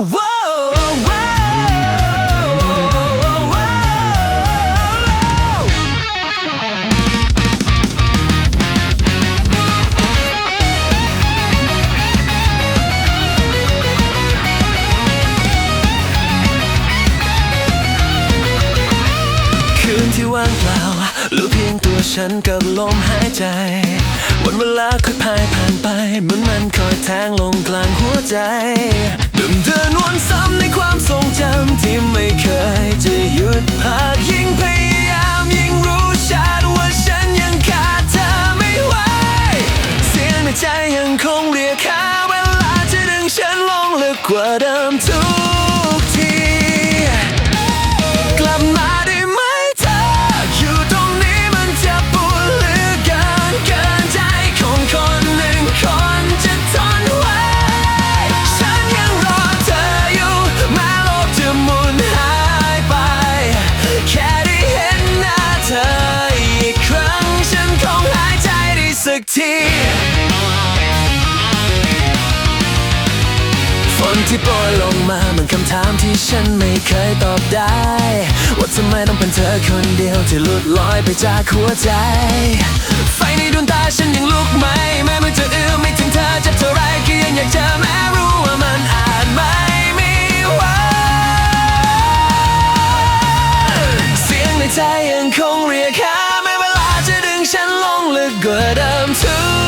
คืนที่ว่างเปล่าหลือเพียงตัวฉันกับลมหายใจ วันเวลาค่อยพายผ่านไปเหมือนมันคอยแทงลงกลางหัวใจ ดึมเดินวนซ้ำในความทรงจำที่ไม่เคยจะหยุดพักยิ่งพยายามยิ่งรู้ชัดว่าฉันยังขาดเธอไม่ไหวเสียงในใจยังคงเรียกหาเวลาจะดึงฉันลงลึกกว่าเดิมทุก ที่โปรยลงมาเหมือนคำถามที่ฉันไม่เคยตอบได้ ว่าทำไมต้องเป็นเธอคนเดียวที่หลุดลอยไปจากหัวใจ ไฟในดวงตาฉันยังลุกไหม แม้มันจะเอื้อมไม่ถึงเธอจะเท่าไรก็ยังอยากเจอแม้รู้ว่ามันอาจไม่มีวันเสียงในใจยังคงเรียกหาไม่เวลาจะดึงฉันลงลึกกว่าเดิมทุก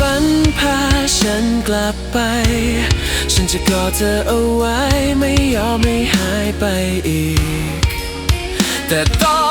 ฝันพาฉันกลับไป ฉันจะกอดเธอเอาไว้ไม่ยอมให้หายไปอีก แต่ตอน